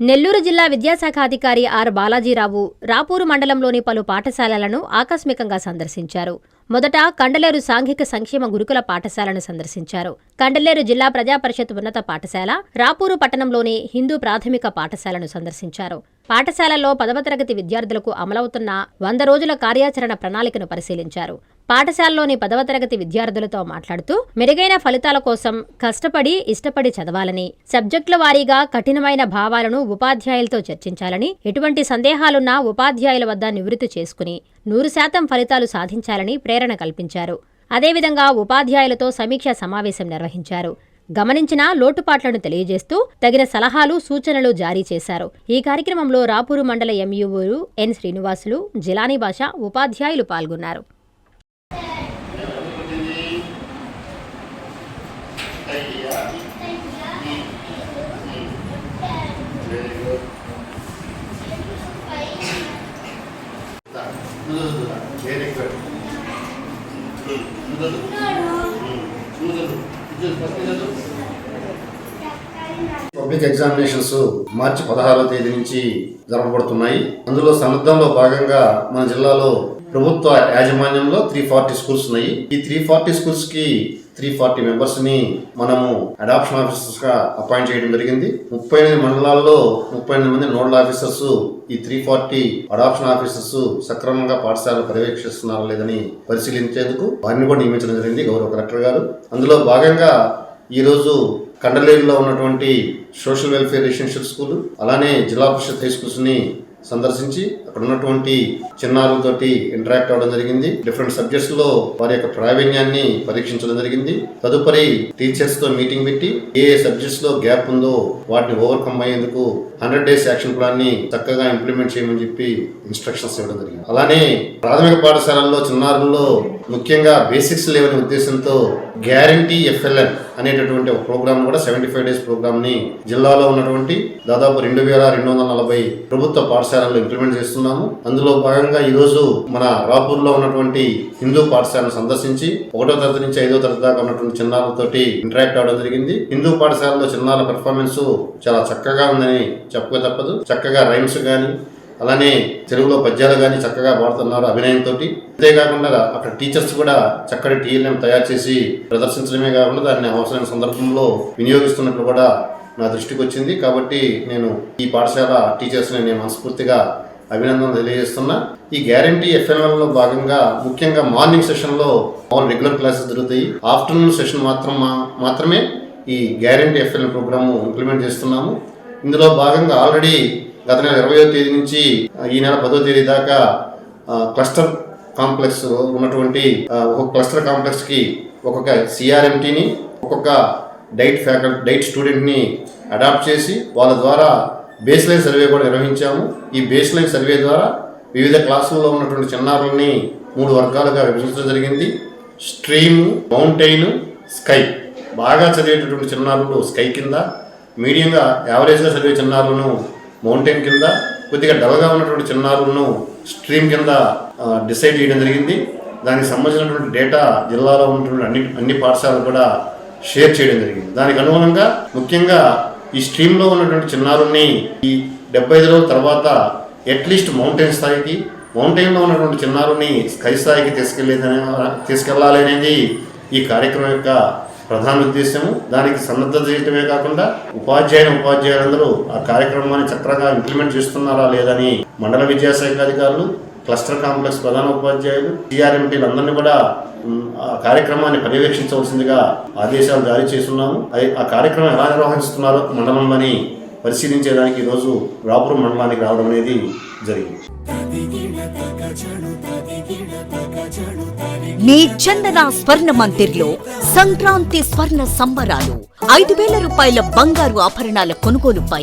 నెల్లూరు జిల్లా విద్యాశాఖ అధికారి ఆర్ బాలాజీరావు రాపూరు మండలంలోని పలు పాఠశాలలను ఆకస్మికంగా సందర్శించారు. మొదట కండలేరు సాంఘిక సంక్షేమ గురుకుల పాఠశాలను సందర్శించారు. కండలేరు జిల్లా ప్రజా పరిషత్ ఉన్నత పాఠశాల రాపూరు పట్టణంలోని హిందూ ప్రాథమిక పాఠశాలను సందర్శించారు. పాఠశాలల్లో పదవ తరగతి విద్యార్థులకు అమలవుతున్న వంద రోజుల కార్యాచరణ ప్రణాళికను పరిశీలించారు. పాఠశాలలోని పదవ తరగతి విద్యార్థులతో మాట్లాడుతూ మెరుగైన ఫలితాల కోసం కష్టపడి ఇష్టపడి చదవాలని సబ్జెక్టుల వారీగా కఠినమైన భావాలను ఉపాధ్యాయులతో చర్చించాలని ఎటువంటి సందేహాలున్నా ఉపాధ్యాయుల వద్ద నివృత్తి చేసుకుని నూరు శాతం ఫలితాలు సాధించాలని ప్రేరణ కల్పించారు. అదేవిధంగా ఉపాధ్యాయులతో సమీక్ష సమావేశం నిర్వహించారు. గమనించిన లోటుపాట్లను తెలియజేస్తూ తగిన సలహాలు సూచనలు జారీ చేశారు. ఈ కార్యక్రమంలో రాపూరు మండల ఎంయూఓలు ఎన్ శ్రీనివాసులు జిలానీ భాష ఉపాధ్యాయులు పాల్గొన్నారు. వెరీ గుడ్ పబ్లిక్ ఎగ్జామినేషన్స్ మార్చి పదహారవ తేదీ నుంచి జరపబడుతున్నాయి. అందులో సన్నద్ధంలో భాగంగా మన జిల్లాలో ప్రభుత్వ యాజమాన్యంలో త్రీ ఫార్టీ స్కూల్స్ ఉన్నాయి. ఈ త్రీ ఫార్టీ స్కూల్స్కి త్రీ ఫార్టీ మెంబర్స్ని మనము అడాప్షన్ ఆఫీసర్స్గా అపాయింట్ చేయడం జరిగింది. ముప్పై ఎనిమిది మండలాల్లో ముప్పై ఎనిమిది మంది నోడల్ ఆఫీసర్స్ ఈ త్రీ ఫార్టీ అడాప్షన్ ఆఫీసర్స్ సక్రమంగా పాఠశాలను పర్యవేక్షిస్తున్నారా లేదని పరిశీలించేందుకు వారిని కూడా నియమించడం జరిగింది గౌరవ కలెక్టర్ గారు. అందులో భాగంగా ఈరోజు కండలేరులో ఉన్నటువంటి సోషల్ వెల్ఫేర్ రెసిడెన్షియల్ స్కూల్ అలానే జిల్లా పరిషత్ హై స్కూల్స్ని సందర్శించి అక్కడ ఉన్నటువంటి చిన్నారులతోటి ఇంటరాక్ట్ అవ్వడం జరిగింది. డిఫరెంట్ సబ్జెక్ట్స్లో వారి యొక్క ప్రావీణ్యాన్ని పరీక్షించడం జరిగింది. తదుపరి టీచర్స్తో మీటింగ్ పెట్టి ఏ సబ్జెక్ట్స్లో గ్యాప్ ఉందో వాటిని ఓవర్కమ్ అయ్యేందుకు హండ్రెడ్ డేస్ యాక్షన్ ప్లాన్ని చక్కగా ఇంప్లిమెంట్ చేయమని చెప్పి ఇన్స్ట్రక్షన్స్ ఇవ్వడం జరిగింది. అలానే ప్రాథమిక పాఠశాలల్లో చిన్నారుల్లో ముఖ్యంగా బేసిక్స్ లేవని ఉద్దేశంతో గ్యారంటీ ఎఫ్ఎల్ఎన్ అనేటటువంటి ఒక ప్రోగ్రామ్ కూడా సెవెంటీ ఫైవ్ డేస్ ప్రోగ్రామ్ని జిల్లాలో ఉన్నటువంటి దాదాపు రెండు వేల రెండు వందల నలభై ప్రభుత్వ పాఠశాలలు ఇంప్లిమెంట్ చేస్తున్నాము. అందులో భాగంగా ఈ రోజు మన రాపూర్లో ఉన్నటువంటి హిందూ పాఠశాలను సందర్శించి ఒకటో తరగతి నుంచి ఐదో తరగతి దాకా ఉన్నటువంటి చిన్నారులతోటి ఇంటరాక్ట్ అవ్వడం జరిగింది. హిందూ పాఠశాలలో చిన్నారుల పెర్ఫార్మెన్స్ చాలా చక్కగా ఉందని చెప్పక తప్పదు. చక్కగా రైమ్స్ కానీ అలానే తెలుగులో పద్యాలు కానీ చక్కగా పాడుతున్నారు అభినయంతో అంతేకాకుండా అక్కడ టీచర్స్ కూడా చక్కటి టీఎల్ఎం తయారు చేసి ప్రదర్శించడమే కాకుండా దాన్ని అవసరమైన సందర్భంలో వినియోగిస్తున్నట్లు కూడా నా దృష్టికి వచ్చింది. కాబట్టి నేను ఈ పాఠశాల టీచర్స్ని నేను మనస్ఫూర్తిగా అభినందనలు తెలియజేస్తున్నా. ఈ గ్యారంటీ ఎఫ్ఎన్ఎల్లో భాగంగా ముఖ్యంగా మార్నింగ్ సెషన్లో ఆల్ రెగ్యులర్ క్లాసెస్ జరుగుతాయి. ఆఫ్టర్నూన్ సెషన్ మాత్రం మా- మాత్రమే ఈ గ్యారంటీ ఎఫ్ఎల్ ప్రోగ్రాము ఇంప్లిమెంట్ చేస్తున్నాము. ఇందులో భాగంగా ఆల్రెడీ గత నెల ఇరవయో తేదీ నుంచి ఈ నెల పదో తేదీ దాకా క్లస్టర్ కాంప్లెక్స్ ఉన్నటువంటి ఒక క్లస్టర్ కాంప్లెక్స్కి ఒక్కొక్క సిఆర్ఎంటీని ఒక్కొక్క డైట్ ఫ్యాకల్టీ డైట్ స్టూడెంట్ని అడాప్ట్ చేసి వాళ్ళ ద్వారా బేస్ లైన్ సర్వే కూడా నిర్వహించాము. ఈ బేస్ లైన్ సర్వే ద్వారా వివిధ క్లాసుల్లో ఉన్నటువంటి చిన్నారుల్ని మూడు వర్గాలుగా విభజించడం జరిగింది. Stream mountain sky. బాగా చదివేటటువంటి చిన్నారులు స్కై కింద. మీడియంగా యావరేజ్గా చదివే చిన్నారులను మౌంటైన్ కింద కొద్దిగా డల్గా ఉన్నటువంటి చిన్నారులను స్ట్రీమ్ కింద డిసైడ్ చేయడం జరిగింది. దానికి సంబంధించినటువంటి డేటా జిల్లాలో ఉన్నటువంటి అన్ని అన్ని పాఠశాలలు కూడా షేర్ చేయడం జరిగింది. దానికి అనుగుణంగా ముఖ్యంగా ఈ స్ట్రీమ్లో ఉన్నటువంటి చిన్నారుల్ని ఈ డెబ్బై ఐదు రోజుల తర్వాత అట్లీస్ట్ మౌంటైన్ స్థాయికి మౌంటైన్లో ఉన్నటువంటి చిన్నారుని స్కై స్థాయికి తీసుకెళ్ళేదనే తీసుకెళ్ళాలి అనేది ఈ కార్యక్రమం యొక్క ప్రధాన ఉద్దేశము దానికి సన్నద్ధత చేయటమే కాకుండా ఉపాధ్యాయులు ఉపాధ్యాయులందరూ ఆ కార్యక్రమాన్ని చక్కగా ఇంప్లిమెంట్ చేస్తున్నారా లేదని మండల విద్యాశాఖ అధికారులు క్లస్టర్ కాంప్లెక్స్ ప్రధాన ఉపాధ్యాయులు టీఆర్ఎంటీలు అందరినీ కూడా ఆ కార్యక్రమాన్ని పర్యవేక్షించవలసిందిగా ఆదేశాలు జారీ చేస్తున్నాము. ఆ కార్యక్రమం ఎలా నిర్వహిస్తున్నారో మండలంలోని పరిశీలించేదానికి ఈరోజు రాపురం మండలానికి రావడం అనేది జరిగింది. మీ చందన స్వర్ణ మందిర్లో సంక్రాంతి స్వర్ణ సంబరాలు. ఐదు వేల రూపాయల బంగారు ఆభరణాల కొనుగోలుపై